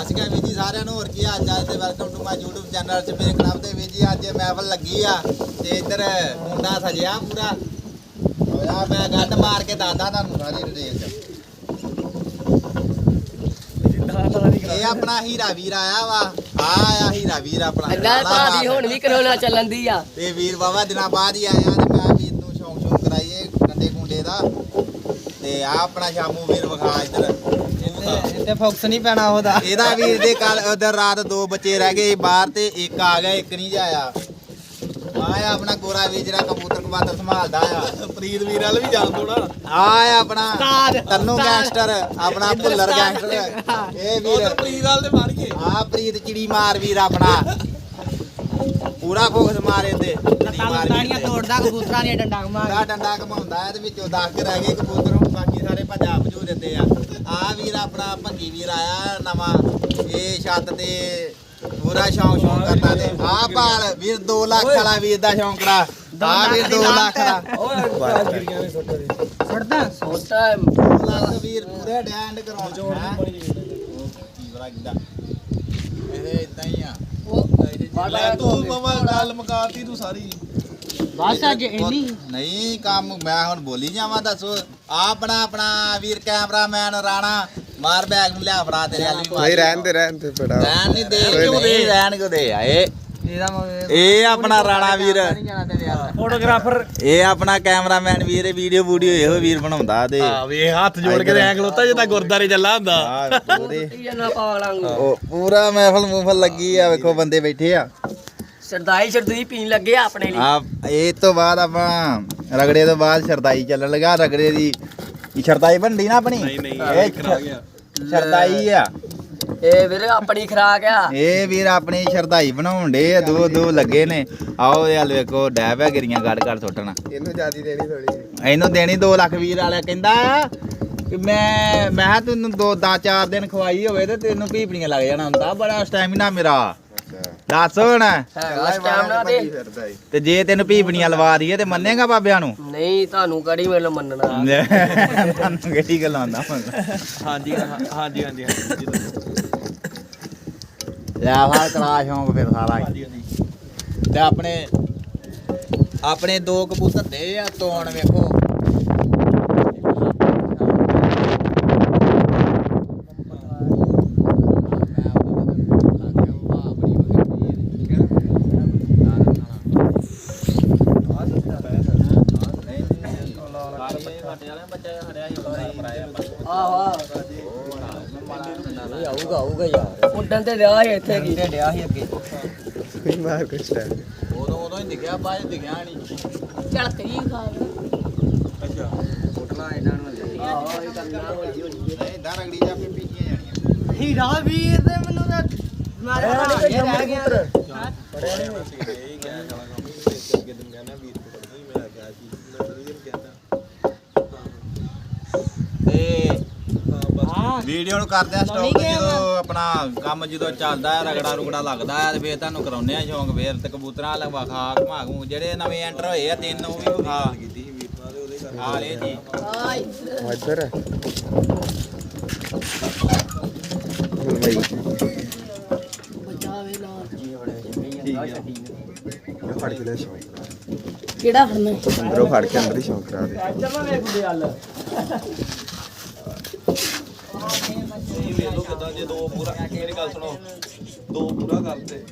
ਸਤਿ ਸ਼੍ਰੀ ਅਕਾਲ ਵੀਰ ਜੀ ਸਾਰਿਆਂ ਨੂੰ ਹੋਰ ਕੀ ਹਾਲ ਚਾਲ ਤੇ welcome to my YouTube channel ਤੇ ਮੇਰੇ ਕਲੱਬ ਦੇ ਵੀਰ ਜੀ ਅੱਜ ਮਹਿਫਲ ਲੱਗੀ ਆ ਤੇ ਇੱਧਰ ਮੁੰਡਾ ਸਜਿਆ ਪੂਰਾ। ਹੋਇਆ ਮੈਂ ਗੱਡ ਮਾਰ ਕੇ ਦੱਸਦਾ ਤੁਹਾਨੂੰ ਸਾਰੀ ਡਿਟੇਲ ਚ। ਇਹ ਆਪਣਾ ਹੀਰਾ ਵੀਰ ਆਇਆ ਵਾ ਆ ਆਇਆ ਹੀਰਾ ਵੀਰ ਆਪਣਾ। ਅੱਲਾ ਭਾਦੀ ਹੁਣ ਵੀ ਕਰੋਨਾ ਚੱਲਣ ਦੀ ਆ। ਤੇ ਵੀਰ ਬਾਬਾ ਦਿਨਾਂ ਬਾਅਦ ਹੀ ਆਇਆ ਤੇ ਮੈਂ ਵੀਰ ਨੂੰ ਸ਼ੌਂਕ ਸ਼ੌਂਕ ਕਰਾਈਏ ਕੰਡੇ ਕੁੰਡੇ ਦਾ ਤੇ ਆ ਆਪਣਾ ਸ਼ਾਮੂ ਵੀਰ ਵਿਖਾ ਇੱਧਰ। ਇੱਥੇ ਫੋਕਸ ਨਹੀਂ ਪੈਣਾ ਉਹਦਾ। ਇਹਦਾ ਵੀਰ ਦੇ ਕੱਲ ਉਧਰ ਰਾਤ ਦੋ ਬੱਚੇ ਰਹਿ ਗਏ ਬਾਹਰ ਤੇ ਇੱਕ ਆ ਗਿਆ ਇੱਕ ਨਹੀਂ ਜਾਇਆ। ਆਇਆ ਆਪਣਾ ਗੋਰਾ ਵੀਰ ਜਿਹੜਾ ਕਬੂਤਰ ਕਬਾਤਰ ਸੰਭਾਲਦਾ ਆ। ਪ੍ਰੀਤ ਵੀਰ ਵਾਲ ਵੀ ਜਾਣ ਦੋ ਨਾ ਆਇਆ ਆਪਣਾ ਤੰਨੂ ਗੈਂਗਸਟਰ ਆਪਣਾ ਭੁੱਲਰ ਗੈਂਗਸਟਰ ਇਹ ਵੀਰ ਉਧਰ ਪ੍ਰੀਤ ਵਾਲ ਤੇ ਮਾਰ ਗਏ। ਆ ਪ੍ਰੀਤ ਚਿੜੀ ਮਾਰ ਵੀਰ ਆਪਣਾ। ਪੂਰਾ ਫੋਕਸ ਮਾਰੇ ਤੇ। ਚਿੜੀ ਮਾਰ ਵੀਰ ਤਾੜੀਆਂ ਤੇ। ਤੋੜਦਾ ਕਬੂਤਰਾਂ ਦੀਆਂ ਡੰਡਾ ਘੁਮਾ ਦਾ ਡੰਡਾ ਘਮਾਉਂਦਾ ਹੈ ਤੇ ਵਿੱਚੋਂ 10 ਕੇ ਰਹਿ ਗਏ ਕਬੂਤਰ। ਬਾਕੀ ਸਾਰੇ ਭਜਾ ਭਜੂ ਦਿੰਦੇ ਆ। ਆ ਵੀਰ ਆਪਣਾ ਭੰਗੀ ਵੀਰ ਆਇਆ ਨਵਾਂ। ਇਹ ਛੱਤ ਤੇ ਪੂਰਾ ਸ਼ੌਂਕ ਸ਼ੌਂਕ ਕਰਦਾ ਤੇ ਆ ਭਾਲ ਵੀਰ 2 ਲੱਖ ਵਾਲਾ ਵੀਰ ਦਾ ਸ਼ੌਂਕ ਦਾ ਆ ਵੀਰ 2 ਲੱਖ ਦਾ। ਛੱਡਦਾ ਛੋਟਾ 2 ਲੱਖ ਵੀਰ ਪੂਰੇ ਡੈਂਡ ਕਰਾਉਂਦਾ ਕੀ ਬੜਾ ਕਿਦਾ ਇਹ ਇਦਾਂ ਹੀ ਆ। ਲੈ ਤੂੰ ਮਮਾ ਗੱਲ ਮੁਕਾਤੀ ਤੂੰ ਸਾਰੀ। ਬਸ ਅੱਜ ਇੰਨੀ। ਨਹੀਂ ਕੰਮ ਮੈਂ ਹੁਣ ਬੋਲੀ ਜਾਵਾਂ ਦੱਸੋ। ਆਪਣਾ ਆਪਣਾ ਵੀਰ ਕੈਮਰਾਮੈਨ ਰਾਣਾ ਮਾਰ ਬੈਗ ਨੂੰ ਲਿਆ ਫੜਾ ਤੇਰੇ ਵਾਲੀ। ਨਹੀਂ ਰਹਿਣ ਦੇ ਰਹਿਣ ਦੇ ਬੜਾ ਰਹਿਣ ਨਹੀਂ ਦੇ ਕਿਉਂ ਦੇ ਰਹਿਣ ਕਿਉਂ ਦੇ ਆ ਇਹ ਆਪਣਾ ਰਾਣਾ ਵੀਰ। ਫੋਟੋਗ੍ਰਾਫਰ ਇਹ ਆਪਣਾ ਕੈਮਰਾਮੈਨ ਵੀਰ ਇਹ ਵੀਡੀਓ ਵੀਡੀਓ ਇਹੋ ਵੀਰ ਬਣਾਉਂਦਾ ਤੇ ਆ ਵੇ ਹੱਥ ਜੋੜ ਕੇ ਐਂ ਖਲੋਤਾ ਜਿੱਦਾਂ ਗੁਰਦਾਰੇ ਚੱਲਾ ਹੁੰਦਾ। ਪੂਰੇ। ਉਹ ਮਹਿਫਲ ਮੂਫਲ ਲੱਗੀ ਆ ਵੇਖੋ ਬੰਦੇ ਬੈਠੇ ਆ। ਸਰਦਾਈ ਸਰਦੂਈ ਪੀਣ ਲੱਗੇ ਆ ਆਪਣੇ ਲਈ। ਆ ਇਹ ਤੋਂ ਬਾਅਦ ਆਪਾਂ ਰਗੜੇ ਤੋਂ ਬਾਅਦ ਸ਼ਰਦਾਈ ਚੱਲਣ ਲੱਗਾ ਰਗੜੇ ਦੀ ਇਹ ਸ਼ਰਦਾਈ ਬਣਦੀ ਨਾ ਆਪਣੀ? ਨਹੀਂ ਨਹੀਂ ਇਹ ਇਹ ਕਰਾ ਗਿਆ। ਸ਼ਰਦਾਈ ਆ। ਇਹ ਵੀਰੇ ਆਪਣੀ ਖਰਾਕ ਆ। ਇਹ ਵੀਰ ਆਪਣੀ ਸ਼ਰਦਾਈ ਬਣਾਉਣ ਡੇ ਆ ਦੋ ਦੋ ਲੱਗੇ ਨੇ। ਆਓ ਇਹ ਹਲ ਵੇਖੋ ਡੈਬ ਹੈ ਗਿਰੀਆਂ ਗੜ ਗੜ ਸੁੱਟਣਾ। ਇਹਨੂੰ ਜਿਆਦੀ ਦੇਣੀ ਥੋੜੀ ਇਹਨੂੰ ਦੇਣੀ 2 ਲੱਖ ਵੀਰ ਵਾਲਾ ਕਹਿੰਦਾ ਕਿ ਮੈਂ ਮੈਂ ਤੈਨੂੰ ਦੋ ਦਾ ਚਾਰ ਦਿਨ ਖਵਾਈ ਹੋਵੇ ਤੇ ਤੈਨੂੰ ਪੀਪਣੀਆਂ ਲੱਗ ਜਾਣਾ ਹੁੰਦਾ ਬੜਾ ਸਟੈਮਿਨਾ ਮੇਰਾ। ਦੱਸ ਹੁਣ। ਤੇ। ਜੇ ਤੈਨੂੰ ਪੀਪਣੀਆਂ ਲਵਾ ਦਈਏ ਤੇ ਮੰਨੇਗਾ ਬਾਬਿਆਂ ਨੂੰ? ਨਹੀਂ ਤੁਹਾਨੂੰ ਕੜੀ ਮੇਲ ਮੰਨਣਾ? ਤੁਹਾਨੂੰ ਕਿਹੜੀ ਗੱਲ ਆਉਂਦਾ ਹਾਂਜੀ ਹਾਂ- ਹਾਂਜੀ ਹਾਂਜੀ ਹਾਂਜੀ ਲੈ ਫਾ ਕਰਾ ਸ਼ੌਂਕ ਫਿਰ ਸਾਰਾ ਹੀ। ਤੇ ਆਪਣੇ ਆਪਣੇ ਦੋ ਕਬੂਤਰ ਦੇ ਆ, ਤੋਣ ਵੇਖੋ ਆਹ ਆਊਗਾ ਆਊਗਾ ਉੱਡਣ ਤੇ ਰਿਹਾ ਸੀ ਇੱਥੇ ਕੀ? ਡਿਆ ਸੀ ਅੱਗੇ। ਕੋਈ ਮਾਰ ਕੁਛ ਟਾਈਮ ਉਦੋਂ ਉਦੋਂ ਹੀ ਦਿਖਿਆ ਬਾਅਦ 'ਚ ਦਿਖਿਆ ਨਹੀਂ ਚੱਲ ਕਰੀ ਖਾ ਆਹ ਇਹ ਕਰਨਾ ਹੋਈ ਹੋਣੀ ਇਦਾਂ ਰਗੜੀ ਜਾ ਕੇ ਪੀਣੀਆਂ ਜਾਣੀਆਂ ਹੀਰਾ ਵੀਰ ਤੇ ਮੈਨੂੰ ਤਾਂ ਮਾਰਿਆ ਇਹ ਰਹਿ ਗਿਆ ਤੇ ਵੀਡੀਓ ਨੂੰ ਕਰਦੇ ਆ ਸਟਾਪ ਜਦੋਂ ਆਪਣਾ ਕੰਮ ਜਦੋਂ ਚੱਲਦਾ ਹੈ ਰਗੜਾ ਰੁਗੜਾ ਲੱਗਦਾ ਹੈ ਤੇ ਫੇਰ ਤੁਹਾਨੂੰ ਕਰਾਉਨੇ ਆ ਸ਼ੌਂਕ ਫੇਰ ਤੇ ਕਬੂਤਰਾਂ ਵਾਲਾ ਵਖਾ ਘਮਾ ਘਮੂ ਜਿਹੜੇ ਨਵੇਂ ਐਂਟਰ ਹੋਏ ਆ ਤਿੰਨ ਉਹ ਵੀ ਵਖਾ। ਆ ਲੈ ਜੀ। ਆਈ ਇੱਧਰ ਹੈ ਹੁਣ ਬਈ ਬਚਾਵੇ ਨਾ ਇਹ ਫੜ ਕੇ ਲੈ ਸ਼ੌਂਕ ਕਿਹੜਾ ਫੜਨਾ? ਅੰਦਰੋਂ ਫੜ ਕੇ ਅੰਦਰ ਹੀ ਸ਼ੌਂਕ ਕਰਾ ਦੇ। ਚੱਲੋ ਵੇਖਦੇ ਹੱਲ ਇਹ ਵੇਖ ਲਓ ਕਿਦਾਂ ਜੇ ਦੋ ਪੂਰਾ ਮੇਰੀ ਗੱਲ ਸੁਣੋ ਦੋ ਪੂਰਾ ਕਰਤੇ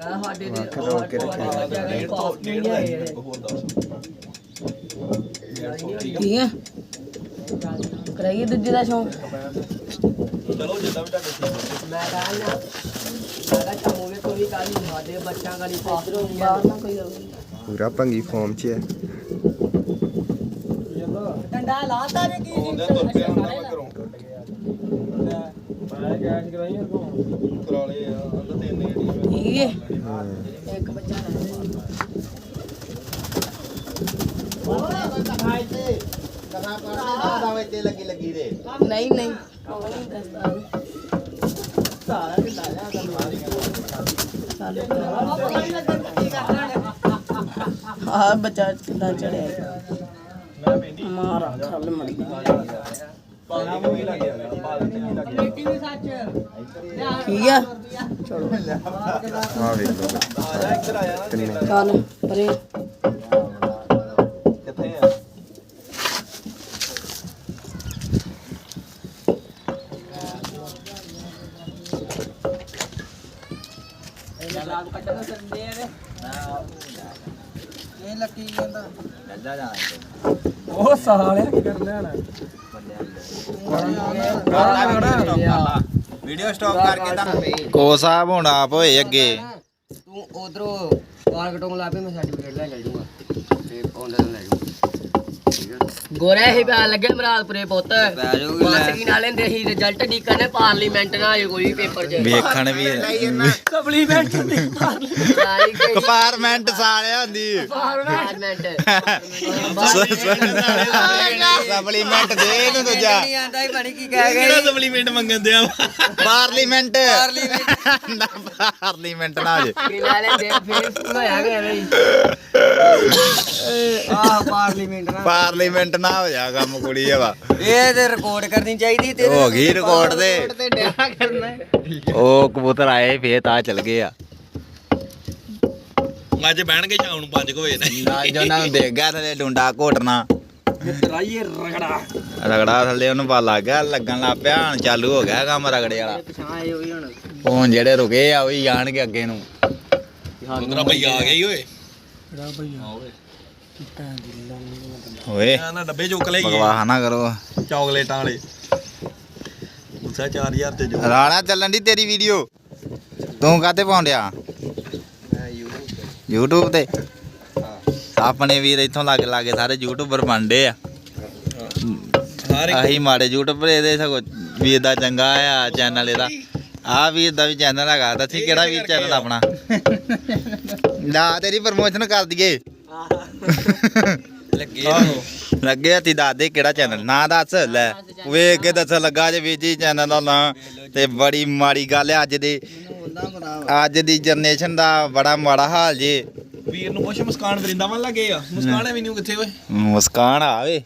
ਆ ਸਾਡੇ ਦੇ ਅੱਖ ਰੋਕ ਕੇ ਰੱਖਿਆ। ਡੇਢ ਤੋਂ ਡੇਢ ਦਾ ਇੱਕ ਹੋਰ ਦੱਸ। ਠੀਕ ਹੈ ਕਰਾਈਏ ਦੂਜੇ ਦਾ ਸ਼ੌਂਕ। ਚਲੋ ਜਿੱਦਾਂ ਵੀ ਤੁਹਾਡੇ ਠੀਕ ਹੈ। ਮੈਂ ਕਹਿੰਦਾ ਕੋਈ ਕਾਲੀ ਸਾਡੇ ਬੱਚਿਆਂ ਕਾਲੀ ਪਾਸ ਬਾਹਰ ਨਾ ਕੋਈ ਆਵੇ। ਪੂਰਾ ਭੰਗੀ ਫਾਰਮ 'ਚ ਹੈ ਡੰਡਾ ਲਾਤਾ ਨੇ ਕੀ ਆਉਂਦੇ ਤੁਰ ਪਿਆ ਹੁੰਦਾ ਮੈਂ ਘਰੋਂ। ਮੈਂ ਕੈਸ਼ ਕਰਾਈ ਕਰਾ ਲਏ ਆ ਅੰਦਰ ਤਿੰਨ ਜਿਹੜੀ ਠੀਕ ਹੈ। ਇੱਕ ਬੱਚਾ ਨਹੀਂ ਨਹੀਂ ਉਹ ਨਹੀਂ। ਦੱਸਦਾ ਸਾਰਾ ਜਾ ਆ ਬੱਚਾ ਕਿੱਦਾਂ ਚੜਿਆ ਮਾਰਾ ਖੱਲ ਮੜੀ ਪਾਣੀ ਵੀ ਲੱਗ ਗਿਆ ਠੀਕ ਆ? ਆ ਵੇਖ ਲਓ। ਆ ਜਾ ਇੱਧਰ ਆ ਜਾ ਨਾ ਕਿੰਨੇ ਚੱਲ ਪਰੇ। ਕਿੱਥੇ ਆ? ਇਹ ਲੱਕੀ ਜਾਂਦਾ ਜੱਜਾ ਜਾਣਾ ਉਹ ਸਾਲਿਆ ਕੀ ਕਰ ਲਿਆ ਨਾ ਵੀਡੀਓ ਸਟਾਪ ਕਰਕੇ ਤਾਂ ਕੋ ਸਾਹਿਬ ਹੁਣ ਆਪ ਹੋਏ ਅੱਗੇ। ਤੂੰ ਉਧਰੋਂ ਵਾਲ ਕਟੋਂ ਲਾ ਪੇ ਮੈਂ ਸਰਟੀਫਿਕੇਟ ਲੈ ਕੇ ਜਾਊਂਗਾ। ਤੇ ਆਉਂਦਾ ਲੈ ਜਾਊਂਗਾ। ਗੋਰੇ ਹੀ ਪਿਆ ਲੱਗੇ ਮਰਾਦਪੁਰੇ ਪੁੱਤ। ਬਸ ਕੀ ਨਾਲੇ ਦੇ ਹੀ ਰਿਜ਼ਲਟ ਨਹੀਂ ਕਰਨੇ ਪਾਰਲੀਮੈਂਟ ਨਾਲ ਆਏ ਕੋਈ ਪੇਪਰ 'ਚ। ਵੇਖਣ ਵੀ ਸਪਲੀਮੈਂਟ ਦੀ ਕਪਾਰਟਮੈਂਟ ਸਾਲਿਆ ਹੁੰਦੀ। ਪਾਰਲੀਮੈਂਟ ਸਪਲੀਮੈਂਟ ਦੇ ਇਹਨੂੰ ਦੂਜਾ। ਆਂਦਾ ਹੀ ਬਣੀ ਕੀ ਕਹਿ ਗਏ। ਸਪਲੀਮੈਂਟ ਮੰਗਣ ਦਿਆ ਪਾਰਲੀਮੈਂਟ ਪਾਰਲੀਮੈਂਟ ਨਾ ਹੋ ਜੇ। ਕੀ ਨਾਲੇ ਦੇ ਫੇਸ ਹੋਇਆ ਗਿਆ ਬਈ? ਆਹ ਪਾਰਲੀਮੈਂਟ ਨਾਲ। ਪਾਰਲੀਮੈਂਟ ਨਾ ਹੋ ਜਾ ਕੰਮ ਕੁੜੀ ਵਾ। ਇਹ ਤੇ ਰਿਕਾਰਡ ਕਰਨੀ ਚਾਹੀਦੀ ਤੇ ਹੋ ਗਈ ਰਿਕਾਰਡ ਤੇ। ਤੇ ਡਿਆ ਕਰਨਾ। ਉਹ ਕਬੂਤਰ ਆਏ ਫੇਰ ਤਾਂ ਚਲ ਗਏ ਆ। ਅੱਜ ਬਹਿਣਗੇ ਸ਼ਾਮ ਨੂੰ 5 ਵਜੇ ਨੇ ਜੋ ਨਾ ਦੇਖ ਗਿਆ ਥਲੇ ਡੁੰਡਾ ਘੋਟਣਾ। ਰਾਈਏ ਰਗੜਾ। ਰਗੜਾ ਥੱਲੇ ਉਹਨੂੰ ਪਾ ਲੱਗ ਗਿਆ ਲੱਗਣ ਲੱਗ ਪਿਆ ਹੁਣ ਚਾਲੂ ਹੋ ਗਿਆ ਕੰਮ ਰਗੜੇ ਵਾਲਾ। ਪਛਾਣ ਆਏ ਹੋਈ ਹੁਣ। ਜਿਹੜੇ ਰੁਕੇ ਆ ਉਹੀ ਜਾਣਗੇ ਅੱਗੇ ਨੂੰ। ਉਧਰ ਭਈ ਆ ਗਈ ਓਏ। ਓਏ। ਆ ਨਾ ਡੱਬੇ ਚੁੱਕ ਲਈ ਬਕਵਾਸ ਨਾ ਕਰੋ। ਚਾਕਲੇਟਾਂ ਵਾਲੇ। ਉਸਾ 4000 ਤੇ ਜੋ ਰਾਣਾ ਚੱਲਣ ਦੀ ਤੇਰੀ ਵੀਡੀਓ। ਤੂੰ ਕਾਤੇ ਪਾਉਂਦਿਆ YouTube ਤੇ। ਆਪਣੇ ਵੀਰ ਇੱਥੋਂ ਲੱਗ ਲਾਗੇ ਸਾਰੇ ਯੂਟਿਊਬਰ ਬਣਦੇ ਆ। ਆਹੀ ਮਾੜੇ ਯੂਟਿਊਬਰ ਇਹਦੇ ਸਗੋਂ ਵੀਰ ਦਾ ਚੰਗਾ ਆ ਚੈਨਲ ਇਹਦਾ। ਆ ਵੀਰ ਦਾ ਵੀ ਚੈਨਲ ਹੈਗਾ ਦੱਸੀ ਕਿਹੜਾ ਵੀਰ ਚੈਨਲ ਆਪਣਾ? ਨਾ ਤੇਰੀ ਪ੍ਰਮੋਸ਼ਨ ਕਰ ਦਈਏ। ਲੱਗੇ ਲੱਗੇ ਹੱਥੀ ਦੱਸ ਦੇ ਕਿਹੜਾ ਚੈਨਲ ਨਾ ਦੱਸ ਲੈ। ਵੇਖ ਕੇ ਦੱਸ ਲੱਗਾ ਜੇ ਵੀਰ ਜੀ ਚੈਨਲ ਦਾ ਨਾਂ। ਤੇ ਬੜੀ ਮਾੜੀ ਗੱਲ ਹੈ ਅੱਜ ਦੀ। ਅੱਜ ਦੀ ਜਨਰੇਸ਼ਨ ਦਾ ਬੜਾ ਮਾੜਾ ਹਾਲ ਜੇ। ਵੀਰ ਨੂੰ ਪੁੱਛ ਮੁਸਕਾਨ ਵਰਿੰਦਾਵਨ ਲੱਗੇ ਆ। ਮੁਸਕਾਨ ਐਵੀਨਿਊ ਕਿੱਥੇ ਓਏ? ਮੁਸਕਾਨ ਆਵੇ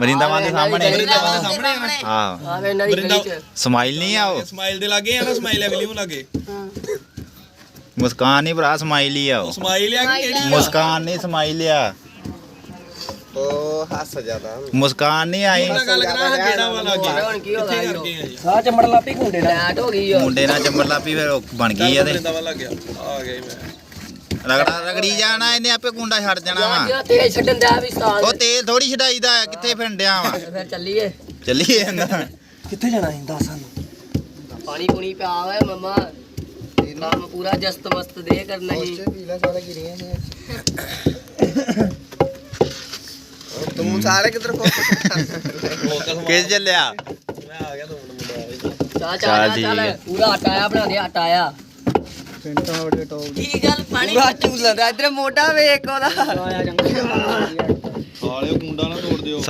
ਵਰਿੰਦਾਵਨ ਦੇ ਸਾਹਮਣੇ। ਵਰਿੰਦਾਵਨ ਦੇ ਸਾਹਮਣੇ ਆ। ਹਾਂ। ਆਵੇ ਇਹਨਾਂ ਦੀ ਗਲੀ ਚ। ਸਮਾਈਲ ਨਹੀਂ ਆ ਉਹ। ਸਮਾਈਲ ਦੇ ਲਾਗੇ ਆ ਨਾ ਸਮਾਈਲ ਐਵੀਨਿਊ ਲਾਗੇ। ਮੁਸਕਾਨ ਨਹੀਂ ਭਰਾ ਸਮਾਈਲ ਹੀ ਆ ਉਹ। ਸਮਾਈਲ ਆ ਕਿ ਕਿਹੜੀ ਆ? ਮੁਸਕਾਨ ਨਹੀਂ ਸਮਾਈਲ ਆ ਉਹ ਹੱਸ ਜਾਂਦਾ ਮੁਸਕਾਨ ਨਹੀਂ ਆਈ। ਉਹਨਾਂ ਗੱਲ ਕਰਾਂ ਕਿਹੜਾ ਵਾਲਾ ਹੁਣ ਲਾਗੇ ਕੀ ਹੋ ਕਿੱਥੇ ਗਿਆ ਕਰਕੇ ਆ ਜੀ ਸਾਹ ਚਮੜ ਲਾਪੀ ਘੁੰਡੇ ਦਾ ਲੈਟ ਹੋ ਗਈ ਆ ਮੁੰਡੇ ਨਾਲ ਚੰਬਰ ਲਾਪੀ ਫਿਰ ਉਹ ਬਣ ਗਈ ਆ ਤੇ। ਗਿਆ। ਆ ਮੈਂ। ਰਗੜਾ ਰਗੜੀ ਜਾਣਾ ਇਹਨੇ ਆਪੇ ਕੁੰਡਾ ਛੱਡ ਜਾਣਾ ਵਾ। ਜਿਹੜਾ ਤੇਲ ਛੱਡਣ ਦਾ ਵੀ ਸਾਲ। ਉਹ ਤੇਲ ਥੋੜੀ ਛਡਾਈਦਾ ਆ, ਕਿੱਥੇ ਫਿੰਡਿਆ ਵਾ। ਫਿਰ ਚੱਲੀਏ। ਚੱਲੀਏ। ਕਿੱਥੇ ਜਾਣਾ ਸੀ? ਦੱਸ ਸਾਨੂੰ। ਪਾਣੀ ਪੁਣੀ ਪਿਆ ਹੋਇਆ ਮਮਾ। ਕੰਮ ਪੂਰਾ ਜਸਤ ਮਸਤ ਦੇ ਕਰਨਾ ਹੀ ਪੀਲਾ ਸਾਰਾ ਗਿਰੀਆਂ ਤੂੰ ਸਾਰੇ ਕਿੱਧਰ ਕੋ ਲੋਕਲ ਕਿਸ ਚੱਲਿਆ ਮੈਂ ਆ ਗਿਆ ਮਿੰਟ ਮੁੰਡਾ ਚਾ ਚਾ ਹੈ। ਪੂਰਾ ਆਟਾ ਆ ਬਣਾ ਦੇ ਆਟਾ ਆ। ਪਿੰਟਾਂ ਵੜੇ ਟੋਪ ਕੀ ਗੱਲ ਪਾਣੀ ਪੂਰਾ ਝੂਲਦਾ ਦਾ ਇਧਰ ਮੋਢਾ ਵੇਖ ਉਹਦਾ। ਸਾਲੇ ਕੁੰਡਾ ਨਾ ਤੋੜ ਦਿਓ।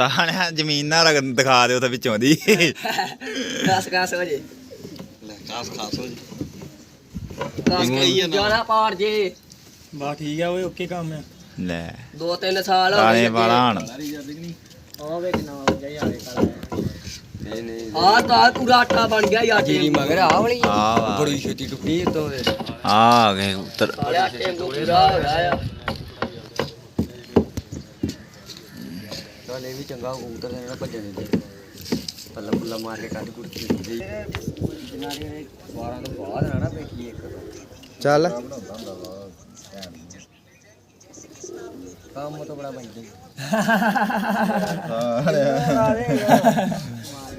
ਜ਼ਮੀਨ ਨਾ ਰਗ ਦਿਖਾ ਦਿਓ ਤੇ ਵਿੱਚੋਂ ਦੀ। ਕਸ ਕਸ ਹੋ ਜੇ ਲੈ ਖਾਸ ਖਾਸ ਹੋ ਜੀ। ਕਸ ਕੇ ਜਾਣਾ। ਪਾੜ ਜੇ। ਬਾ ਠੀਕ ਆ ਓਏ ਓਕੇ ਕੰਮ ਆ। ਲੈ। ਦੋ ਤਿੰਨ ਸਾਲ ਹੋ ਕਾਲੇ ਗਏ ਵਾਲਾ ਹਣ। ਆ ਵੇ ਕਿੰਨਾ ਹੋ ਗਿਆ ਯਾਰੇ ਨਹੀਂ ਨਹੀਂ ਆ ਤਾਂ ਪੂਰਾ ਆਟਾ ਬਣ ਗਿਆ ਯਾਰ। ਜੀਰੀ ਮਗਰ ਆ ਵਾਲੀ। ਆ ਵਾ। ਬੜੀ ਛੇਤੀ ਟੁੱਟੀ ਤੋਂ ਆ ਗਏ ਉੱਤਰ। ਸਾਲੇ ਆਟੇ ਨੂੰ ਪੂਰਾ ਹੋ ਗਿਆ ਆ। ਚੱਲ ਇਹ ਵੀ ਚੰਗਾ ਕਬੂਤਰ ਜਿਹੜਾ ਭੱਜਣ ਦੇ ਪੱਲਾ ਪੁੱਲਾ ਮਾਰ ਕੇ ਕੱਢ ਕੁੜ ਕੇ ਦੇ ਜਿਨ੍ਹਾਂ ਦੇ। 12 ਤੋਂ ਬਾਅਦ ਨਾ ਨਾ ਪੇਕੀ ਇੱਕ ਚੱਲ। ਕੰਮ ਤਾਂ ਬੜਾ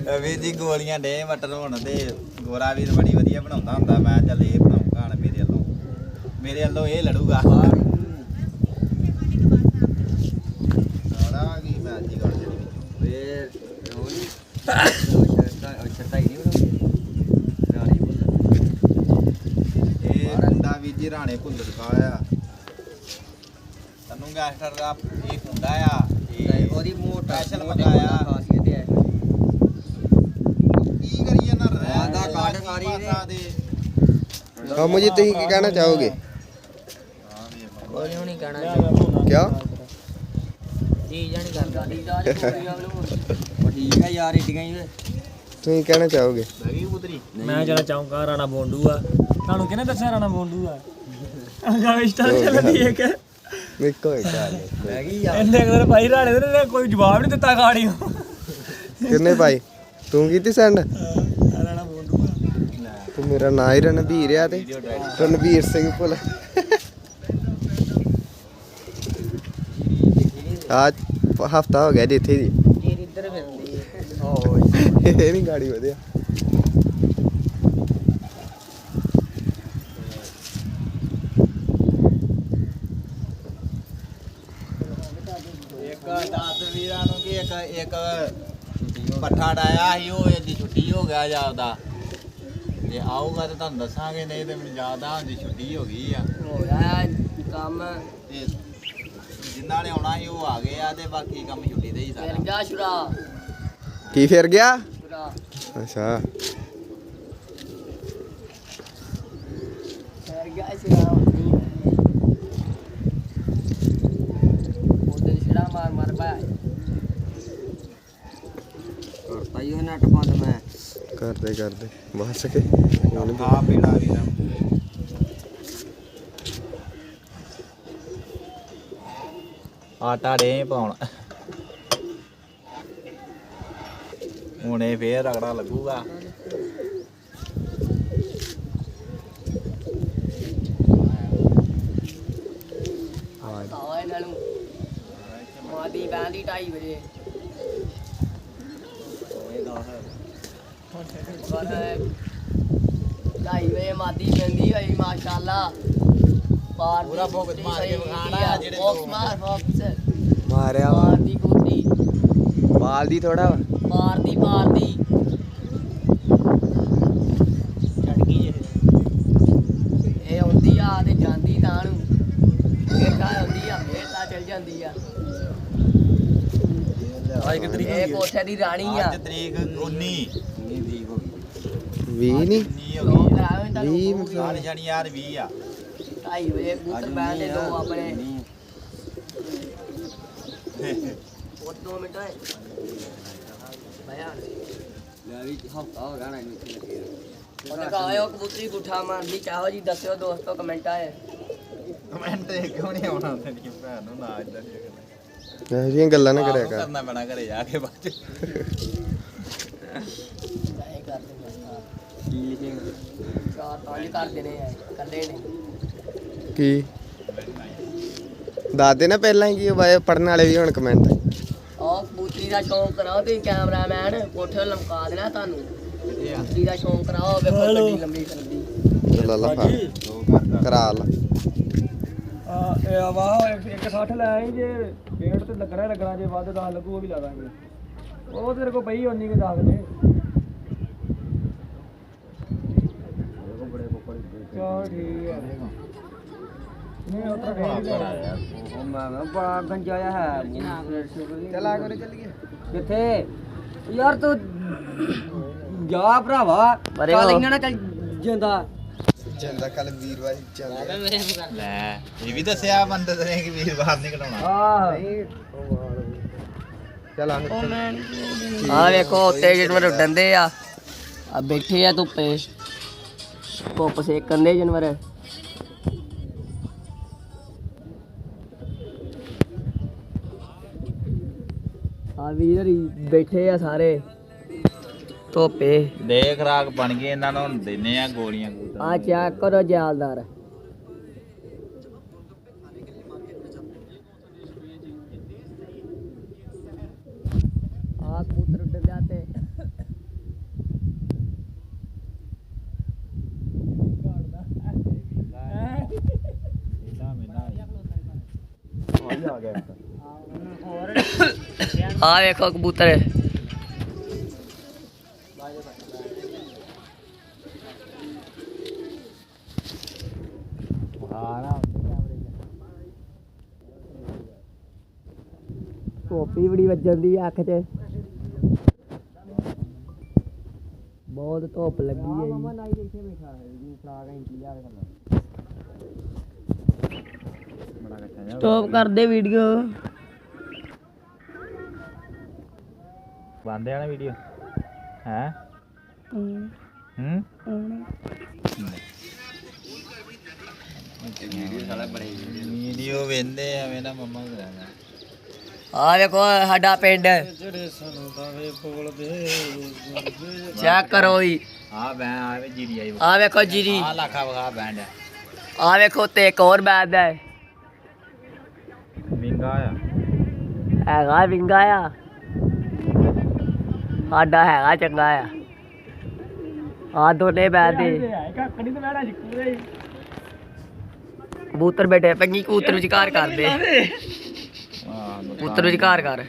ਗਿਆ। ਵੀਰ ਜੀ ਗੋਲੀਆਂ ਡੇ ਮਟਰ ਹੋਣ ਤੇ ਗੋਰਾ ਵੀਰ ਬੜੀ ਵਧੀਆ ਬਣਾਉਂਦਾ ਹੁੰਦਾ। ਮੈਂ ਚੱਲ ਇਹ ਬਣਾਉਂਗਾ ਮੇਰੇ ਵੱਲੋਂ। ਮੇਰੇ ਵੱਲੋਂ ਇਹ ਲੜੂਗਾ ਸਾਰਾ ਕੀ ਮੈਂ ਜੀ ਕਰ ਜਣੀ ਵੇ ਰੋਣੀ ਸ਼ਰਤਾ ਸ਼ਰਤਾ ਹੀ ਨਹੀਂ ਬਣਾਉਂਦੀ ਰਾਣੀ ਬੁੱਲ ਇਹ ਕੁੰਡਾ ਵੀਰ ਜੀ ਰਾਣੇ ਭੁੱਲਰ ਕਾ ਆ ਤੈਨੂੰ ਗੈਸਟਰ ਦਾ ਇਹ ਕੁੰਡਾ ਆ। ਇਹ ਉਹਦੀ ਮੋਟਾ Special ਮੰਗਾਇਆ। ਖਾਸੀਅਤ ਹੈ ਕੀ ਕਰੀਏ ਨਾ ਰਹਿ ਆਹ ਦਾ ਕਾਢ ਸਾਰੀ ਇਹਦੇ। ਦੇ? ਕੰਮ ਜੀ ਤੁਸੀਂ ਕੀ ਕਹਿਣਾ ਚਾਹੋਗੇ? ਕੋਈ ਨਹੀਂ ਕਹਿਣਾ ਜੀ ਜਾਣੀ ਕਰਦਾ ਦੀ ਜਾ ਠੀਕ ਆ ਯਾਰ ਏਡੀਆਂ ਹੀ ਤੁਸੀਂ ਕਹਿਣਾ ਚਾਹੋਗੇ? ਮੈਂ ਜਰਾ ਚਾਹੂੰਗਾ ਰਾਣਾ ਬੋਂਡੂ ਆ। ਤੁਹਾਨੂੰ ਕਿਹਨੇ ਦੱਸਿਆ ਰਾਣਾ ਬੋਂਡੂ ਆ? ਤੇ ਚੱਲਦੀ ਇੱਕ ਇੱਕੋ ਹੀ ਗੱਲ ਗਈ ਇਹਨੇ ਅਗਰ ਭਾਈ ਰਾਣੇ ਦੇ ਨੇ ਕੋਈ ਜਵਾਬ ਨਹੀਂ ਦਿੱਤਾ ਗਾੜੀ ਨੂੰ। ਕਿੰਨੇ ਭਾਈ? ਤੂੰ ਕੀਤੀ ਸੈਂਡ ਰਾਣਾ ਬੋਂਡੂ ਆ। ਤੂੰ ਮੇਰਾ ਨਾਂ ਹੀ ਰਣਬੀਰ ਆ ਤੇ। ਰਣਬੀਰ ਸਿੰਘ ਭੁੱਲ। ਆ ਹਫਤਾ ਹੋ ਗਿਆ ਜੀ ਇੱਥੇ ਜੀ। ਜੀਰ ਇੱਧਰ ਫਿਰਦੀ ਹੈ ਇਹ ਨਹੀਂ ਗਾੜੀ ਵਧਿਆ। ਇੱਕ ਦਸ ਵੀਰਾਂ ਨੂੰ ਕਿ ਇੱਕ ਇੱਕ ਪੱਠਾ ਡਾਇਆ ਸੀ ਉਹ ਇਹਦੀ ਛੁੱਟੀ ਹੋ ਗਿਆ ਜਾਂਦਾ ਜੇ ਆਊਗਾ ਤਾਂ ਤੁਹਾਨੂੰ ਦੱਸਾਂਗੇ ਨਹੀਂ ਤੇ ਮੈਨੂੰ ਯਾਦ ਆ ਉਹਦੀ ਛੁੱਟੀ ਹੋ ਗਈ ਆ। ਹੋਇਆ ਕੰਮ। ਤੇ ਜਿਨ੍ਹਾਂ ਨੇ ਆਉਣਾ ਸੀ ਉਹ ਆ ਗਏ ਆ ਤੇ ਬਾਕੀ ਕੰਮ ਛੁੱਟੀ ਤੇ ਹੀ ਫਿਰ ਸਾਰਾ। ਗਿਆ ਸ਼ੁਰਾ। ਕੀ ਫਿਰ ਗਿਆ? ਸ਼ੁਰਾ। ਅੱਛਾ। ਫਿਰ ਗਿਆ ਸ਼ੁਰਾ। ਉਹਦੇ ਛੜਾ ਮਾਰ ਮਾਰ ਪਾਇਆ ਕਰਤਾ ਹੀ ਉਹ ਨੱਟ ਬੰਦ ਮੈਂ। ਕਰਦੇ ਕਰਦੇ। ਬਸ ਕੇ। ਹੁਣ ਆ ਪੀੜਾ ਵੀਰਾਂ ਆਟਾ ਡੇ ਪਾਉਣ। ਹੁਣੇ ਫੇਰ ਰਗੜਾ ਲੱਗੂਗਾ। ਆਓ ਮਾਦੀ ਬਾਂਦੀ 2:30 ਵਜੇ। ਢਾਈ ਵਜੇ ਮਾਦੀ ਪੈਂਦੀ ਹੋਈ, ਮਾਸ਼ਾਅੱਲਾ। ਪਾਰ ਪੂਰਾ ਫੋਕਸ ਮਾਰ ਕੇ ਵਿਖਾਉਣਾ ਜਿਹੜੇ ਫੋਕਸ ਦੋ- ਮਾਰ ਫੋਕਸ ਮਾਰਿਆ ਵਾ। ਮਾਰਦੀ ਕੋਟੀ ਬਾਲ ਦੀ ਥੋੜਾ ਮਾਰਦੀ ਮਾਰਦੀ ਛੱਡ ਗਈ ਇਹ ਇਹ ਆਉਂਦੀ ਆ ਤੇ ਜਾਂਦੀ ਤਾਂ ਨੂੰ। ਇਹ ਕਾ ਆਉਂਦੀ ਆ ਫੇਰ ਤਾਂ ਚਲ ਜਾਂਦੀ ਆ। ਅੱਜ ਕਿ ਤਰੀਕ ਇਹ ਕੋਠੇ ਦੀ ਰਾਣੀ ਆ। ਅੱਜ ਤਰੀਕ 19 ਵੀ ਨਹੀਂ 19 ਹੋ ਲੋਕ ਗਈ ਕਰਾਵੇ ਤਾਂ ਵੀਹ ਲੋਕ ਮਤਲਬ- ਕੱਲ ਸ਼ਨੀਵਾਰ 20 ਆ। 2:30 ਵਜੇ ਕਬੂਤਰ ਬੈਠ ਦੇ ਦੋ ਆਪਣੇ ਉਹ ਦੋ ਮਿੰਟ ਹੈ ਭਾਇਆ ਲੈ ਵੀ ਹਫਤਾ ਹੋ ਗਿਆ ਨਾ ਇਹਨੂੰ ਇੱਥੇ ਲੱਗੇ ਉਹਨੇ ਕਹਾਇਓ ਕਬੂਤਰੀ ਗੁੱਠਾ ਮਾਰਦੀ ਚਾਹੋ ਜੀ ਦੱਸਿਓ ਦੋਸਤੋ ਕਮੈਂਟ ਆਏ ਕਮੈਂਟ ਤੇ ਕਿਉਂ ਨਹੀਂ ਆਉਣਾ ਤੇਰੀ ਭੈਣ ਨੂੰ ਨਾ ਇਦਾਂ ਦੀ ਇਹੋ ਜਿਹੀਆਂ ਗੱਲਾਂ ਨਾ ਕਰਿਆ ਕਰ। ਕਰਨਾ ਪੈਣਾ ਘਰੇ ਜਾ ਕੇ ਬਾਅਦ ਚ। ਨਹੀਂ ਚਾਰ ਪੰਜ ਕਰ ਦੇਣੇ ਆ ਇਕੱਲੇ ਨੇ। ਕੀ? ਦੱਸ ਦੇ ਨਾ ਪਹਿਲਾਂ ਹੀ ਕਿ ਬਾਏ ਪੜਨ ਵਾਲੇ ਵੀ ਹੁਣ ਕਮੈਂਟ ਆਹ ਕਬੂਤਰੀ ਦਾ ਸ਼ੌਂਕ ਕਰਾਓ ਤੁਸੀਂ ਕੈਮਰਾਮੈਨ ਕੋਠੇ ਲਮਕਾ ਦੇਣਾ ਤੁਹਾਨੂੰ। ਕਬੂਤਰੀ ਦਾ ਸ਼ੌਂਕ ਕਰਾਓ ਵੇਖੋ ਗੱਡੀ ਲੰਬੀ ਕਰਦੀ ਚੱਲ ਲਾ ਫੜ ਕਰਾ ਲਾ। ਆ ਇਹ ਵਾਹ 160 ਲੈ ਆਈ ਜੇ। ਪੇਂਟ ਤੇ ਲੱਗਣਾ ਹੀ ਲੱਗਣਾ ਜੇ ਵੱਧ 10 ਲੱਗੂ ਉਹ ਵੀ ਲਾ ਦਾਂਗੇ। ਉਹ ਤੇਰੇ ਕੋ ਪਈ ਹੋਣੀ ਕਿ ਦੱਸ ਦੇ। ਚਲ ਠੀਕ ਹੈ। ਉਹ ਮੈਂ ਮੈਂ ਬੜਾ ਗੰਜਾਇਆ ਹੈ ਚੱਲ ਆ ਕੋਲੇ ਚੱਲੀਏ ਕਿੱਥੇ? ਯਾਰ ਤੂੰ ਜਾ ਭਰਾਵਾ ਚੱਲ ਇਹਨਾਂ ਨਾਲ ਚੱਲ ਜਾਂਦਾ। ਜਾਂਦਾ ਕੱਲ ਵੀਰਵਾਰ ਚੱਲ ਲੈ ਇਹ ਵੀ ਦੱਸਿਆ ਬੰਦੇ ਨੇ ਕਿ ਵੀਰਵਾਰ ਨਹੀਂ ਕਢਾਉਣਾ। ਆਹ। ਚੱਲ ਆ ਆ ਵੇਖੋ ਉੱਤੇ ਜਾਨਵਰ ਆ। ਬੈਠੇ ਆ ਧੁੱਪੇ। ਧੁੱਪ ਸੇਕਣ ਦੇ ਜਾਨਵਰ ਆ ਵੀਰ ਹੀ ਬੈਠੇ ਆ ਸਾਰੇ। ਧੁੱਪੇ। ਦੇ ਖਰਾਕ ਬਣ ਗਈ ਇਹਨਾਂ ਨੂੰ ਦਿੰਨੇ ਆ ਗੋਲੀਆਂ ਕਬੂਤਰ ਆ ਚੈੱਕ ਕਰੋ ਜਾਲਦਾਰ। ਆ ਕਬੂਤਰ ਉੱਡ ਗਿਆ ਤੇ ਆ ਵੇਖੋ ਕਬੂਤਰ। ਧੋਪੀ ਬੜੀ ਵੱਜਣ ਦੀ ਆ ਅੱਖ 'ਚ ਬਹੁਤ ਧੁੱਪ ਲੱਗੀ ਹੈ ਜੀ। ਸਟਾਪ ਕਰ ਦੇ ਵੀਡੀਓ ਬੰਦੇ ਆ ਨਾ ਵੀਡੀਓ ਹੈ? ਹੂੰ। ਵੀਡੀਓ ਵੇਂਦੇ ਐਵੇਂ ਨਾ ਮੰਮਾ ਕਰਾਂਗਾ ਆ ਵੇਖੋ ਸਾਡਾ ਪਿੰਡ। ਚੈੱਕ ਕਰੋ ਜੀ। ਆ ਬੈਂ ਆਵੇ ਜੀਰੀ ਆਈ। ਆ ਵੇਖੋ ਜੀਰੀ। ਆ ਲੱਖਾ ਵਗਾ ਬੈਂਡ ਆ। ਵੇਖੋ ਤੇ ਇੱਕ ਹੋਰ ਬੈਦ ਹੈ ਮਿੰਗਾ ਆ। ਹੈਗਾ ਵਿੰਗਾ ਆ। ਸਾਡਾ ਹੈਗਾ ਚੰਗਾ ਆ। ਆ ਦੋਨੇ ਬੈਦ ਦੇ ਕੱਕੜੀ ਤੇ ਬੈਠਾ ਪੂਰੇ ਕਬੂਤਰ ਬੈਠੇ ਪੰਗੀ ਕਬੂਤਰ ਵਿਚਕਾਰ ਕਰਦੇ ਕਬੂਤਰ ਵਿਚਕਾਰ ਕਰ।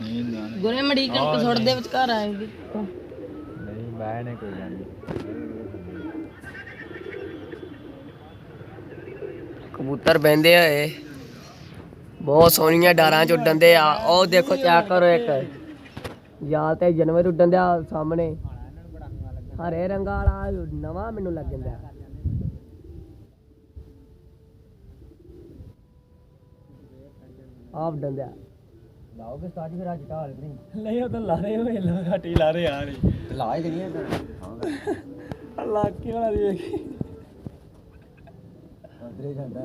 ਨਹੀਂ ਗੁਰੇ ਮੜੀ ਕਰਕੇ ਸੁੱਟ ਦੇ ਵਿਚਕਾਰ ਆਏਗੀ। ਨਹੀਂ ਬੈ ਨੇ ਕੋਈ ਨਹੀਂ ਕਬੂਤਰ ਬਹਿੰਦੇ ਹੋਏ ਬਹੁਤ ਸੋਹਣੀਆਂ ਡਾਰਾਂ ਚ ਉੱਡਣ ਦੇ ਆ। ਉਹ ਦੇਖੋ ਚੈੱਕ ਕਰੋ ਇੱਕ। ਯਾਰ ਤੇ ਜਨਵਰ ਉੱਡਣ ਦੇ ਆ ਸਾਹਮਣੇ। ਹਰੇ ਰੰਗਾ ਵਾਲਾ ਨਵਾਂ ਮੈਨੂੰ ਲੱਗਣ ਦਿਆ। ਆਪ ਉੱਡਣ ਦਿਆ। ਲਾਓਗੇ ਸਟਾਰਟ ਫਿਰ ਅੱਜ ਢਾਲ ਨਹੀਂ। ਨਹੀਂ ਉਹ ਤਾਂ ਲਾਰੇ ਹੋਏ ਲਾ ਘਾਟੀ ਲਾਰੇ ਯਾਰ ਲਾ ਹੀ ਦੇਣੀ ਆ ਲਾਕੀ ਵਾਲਾ ਦੇਖ। ਅੰਦਰੇ ਜਾਂਦਾ।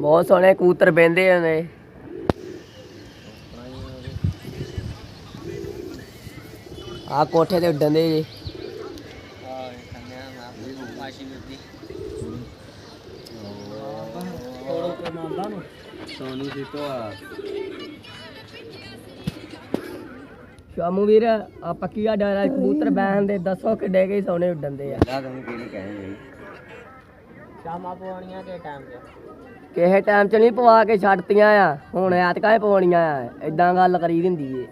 ਬਹੁਤ ਸੋਹਣੇ ਕਬੂਤਰ ਬਹਿੰਦੇ ਨੇ ਆ ਕੋਠੇ ਤੇ ਉੱਡਣ ਦੇ ਜੀ। ਸੋਨੂ ਆ। ਸ਼ਾਮੂ ਵੀਰ ਆ ਪੱਕੀਆ ਡਾਰਾ ਕਬੂਤਰ ਬਹਿਣ ਦੇ ਦੱਸੋ ਕਿੱਡੇ ਕੇ ਸੋਹਣੇ ਉੱਡਣ ਦੇ ਆ। ਦਾ ਤੁਹਾਨੂੰ ਕਿਹਨੇ ਕਹਿੰਦੇ ਸ਼ਾਮਾ ਪਵਾਉਣੀਆਂ ਕੇ ਟਾਈਮ ਤੇ ਕਿਸੇ ਟਾਈਮ ਚ ਨਹੀਂ ਪਵਾ ਕੇ ਛੱਡਤੀਆਂ ਆ। ਹੁਣ ਐਤਕਾਂ ਹੀ ਪਵਾਉਣੀਆਂ ਆ। ਏਦਾਂ ਗੱਲ ਕਰੀ ਦਿੰਦੀ ਏ।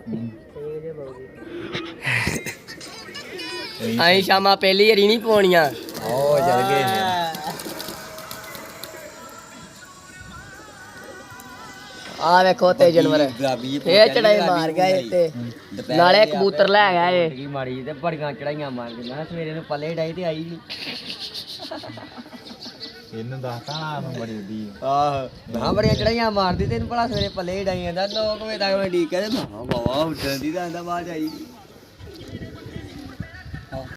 ਆਈ ਸ਼ਾਮਾ ਪਹਿਲੀ ਵਾਰੀ ਨਹੀਂ ਪਵਾਉਣੀਆਂ। ਉਹ ਚੱਲ ਗਏ ਆ ਵੇਖੋ ਤੇ ਜਾਨਵਰ। ਗੁਲਾਬੀ ਫੇਰ ਚੜਾਈ ਮਾਰ ਗਿਆ ਇਹ ਤੇ ਨਾਲੇ ਕਬੂਤਰ ਲੈ ਗਿਆ ਕੀ ਮਾੜੀ ਤੇ ਬੜੀਆਂ ਚੜਾਈਆਂ ਮਾਰ ਮੈਂ ਸਵੇਰੇ ਨੂੰ ਪੱਲੇ ਡਾਈ ਤੇ ਆਈ ਨਹੀਂ ਇਹਨੂੰ ਦੱਸਤਾ ਨਾ ਨੂੰ ਬੜੀ ਦੀ ਆਹ। ਮੈਂ ਬੜੀਆਂ ਚੜਾਈਆਂ ਮਾਰਦੀ ਤੈਨੂੰ ਭਲਾ ਸਵੇਰੇ ਪੱਲੇ ਡਾਈ ਜਾਂਦਾ 9 ਵਜੇ ਤੱਕ ਮੈਂ ਡੀਕ ਕੇ ਤੇ ਬਾਵਾ ਉੱਡਣ ਦੀ ਤਾਂ ਆਂਦਾ ਬਾਅਦ 'ਚ ਆਈ।